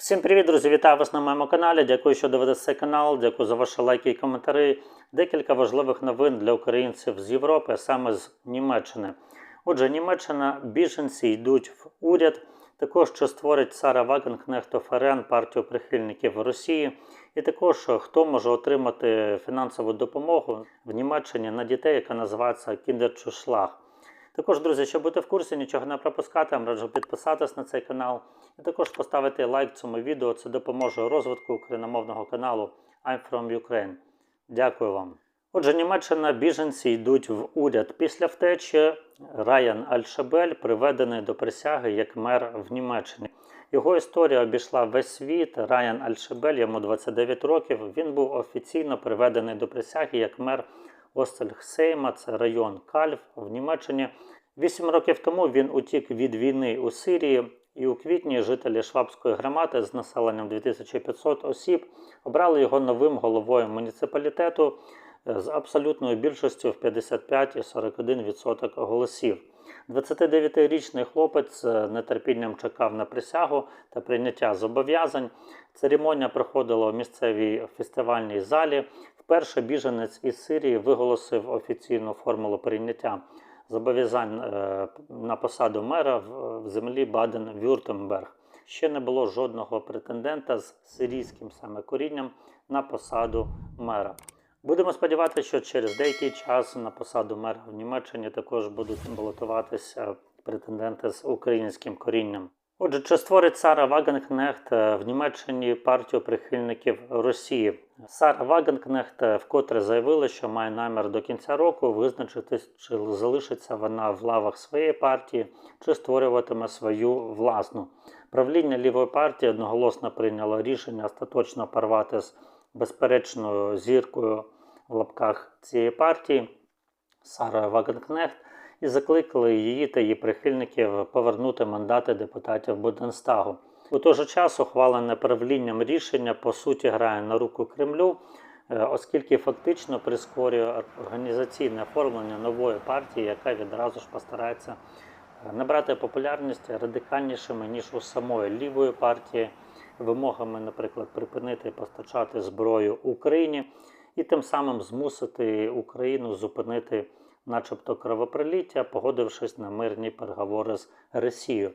Всім привіт, друзі! Вітаю вас на моєму каналі. Дякую, що дивитесь цей канал. Дякую за ваші лайки і коментарі. Декілька важливих новин для українців з Європи, а саме з Німеччини. Отже, Німеччина біженці йдуть в уряд. Також що створить Сара Вагенкнехт ФРН, партію прихильників Росії. І також хто може отримати фінансову допомогу в Німеччині на дітей, яка називається Кіндерчушлаг. Також, друзі, щоб бути в курсі, нічого не пропускати, вам раджу підписатись на цей канал і також поставити лайк цьому відео. Це допоможе розвитку україномовного каналу I'm from Ukraine. Дякую вам. Отже, Німеччина біженці йдуть в уряд. Після втечі Райан Альшабель приведений до присяги як мер в Німеччині. Його історія обійшла весь світ. Райан Альшабель, йому 29 років. Він був офіційно приведений до присяги як мер Остельхсейма, це район Кальв в Німеччині. Вісім років тому він утік від війни у Сирії, і у квітні жителі Швабської громади з населенням 2500 осіб обрали його новим головою муніципалітету з абсолютною більшістю в 55,41% голосів. 29-річний хлопець з нетерпінням чекав на присягу та прийняття зобов'язань. Церемонія проходила у місцевій фестивальній залі. Вперше біженець із Сирії виголосив офіційну формулу прийняття зобов'язань е, на посаду мера в землі Баден-Вюртемберг. Ще не було жодного претендента з сирійським саме корінням на посаду мера. Будемо сподіватися, що через деякий час на посаду мера в Німеччині також будуть балотуватися претенденти з українським корінням. Отже, чи створить Сара Вагенкнехт е, в Німеччині партію прихильників Росії? Сара Вагенкнехт е, вкотре заявила, що має намір до кінця року визначитись, чи залишиться вона в лавах своєї партії, чи створюватиме свою власну. Правління лівої партії одноголосно прийняло рішення остаточно порвати з безперечною зіркою в лапках цієї партії. Сара Вагенкнехт. І закликали її та її прихильників повернути мандати депутатів Буденстагу. У той же час ухвалене правлінням рішення по суті грає на руку Кремлю, е, оскільки фактично прискорює організаційне оформлення нової партії, яка відразу ж постарається е, набрати популярність радикальнішими ніж у самої лівої партії, вимогами, наприклад, припинити постачати зброю Україні і тим самим змусити Україну зупинити начебто кровопроліття, погодившись на мирні переговори з Росією.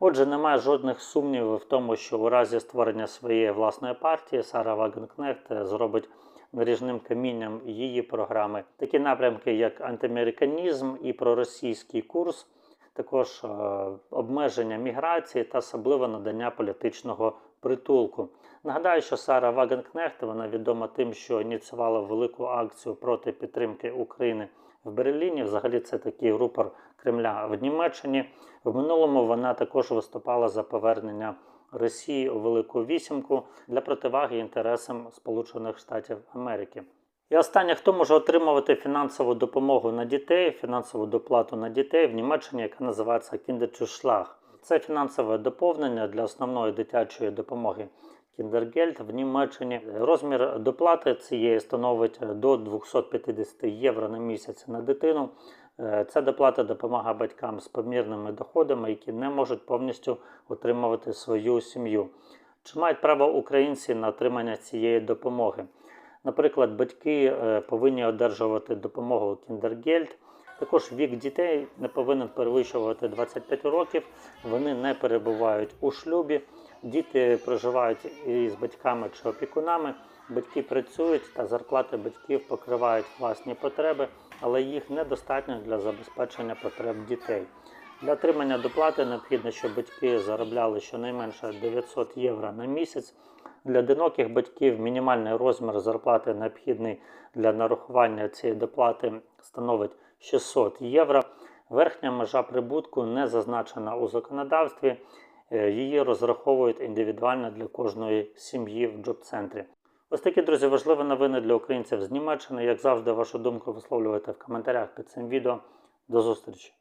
Отже, немає жодних сумнівів в тому, що у разі створення своєї власної партії Сара Вагенкнехт зробить наріжним камінням її програми такі напрямки, як антиамериканізм і проросійський курс, також е, обмеження міграції та особливе надання політичного притулку. Нагадаю, що Сара Вагенкнехт вона відома тим, що ініціювала велику акцію проти підтримки України в Берліні. Взагалі, це такий рупор Кремля в Німеччині. В минулому вона також виступала за повернення Росії у Велику Вісімку для противаги інтересам Сполучених Штатів Америки. І останнє, хто може отримувати фінансову допомогу на дітей, фінансову доплату на дітей в Німеччині, яка називається Kinderzuschlag. Це фінансове доповнення для основної дитячої допомоги Кіндергельд в Німеччині. Розмір доплати цієї становить до 250 євро на місяць на дитину. Е, Ця доплата допомагає батькам з помірними доходами, які не можуть повністю утримувати свою сім'ю. Чи мають право українці на отримання цієї допомоги? Наприклад, батьки е, повинні одержувати допомогу Кіндергельд. Також вік дітей не повинен перевищувати 25 років. Вони не перебувають у шлюбі. Діти проживають із батьками чи опікунами. Батьки працюють та зарплати батьків покривають власні потреби, але їх недостатньо для забезпечення потреб дітей. Для отримання доплати необхідно, щоб батьки заробляли щонайменше 900 євро на місяць. Для одиноких батьків мінімальний розмір зарплати необхідний для нарахування цієї доплати становить 600 євро. Верхня межа прибутку не зазначена у законодавстві. Е, Її розраховують індивідуально для кожної сім'ї в джоб-центрі. Ось такі, друзі, важливі новини для українців з Німеччини. Як завжди, вашу думку висловлюєте в коментарях під цим відео. До зустрічі!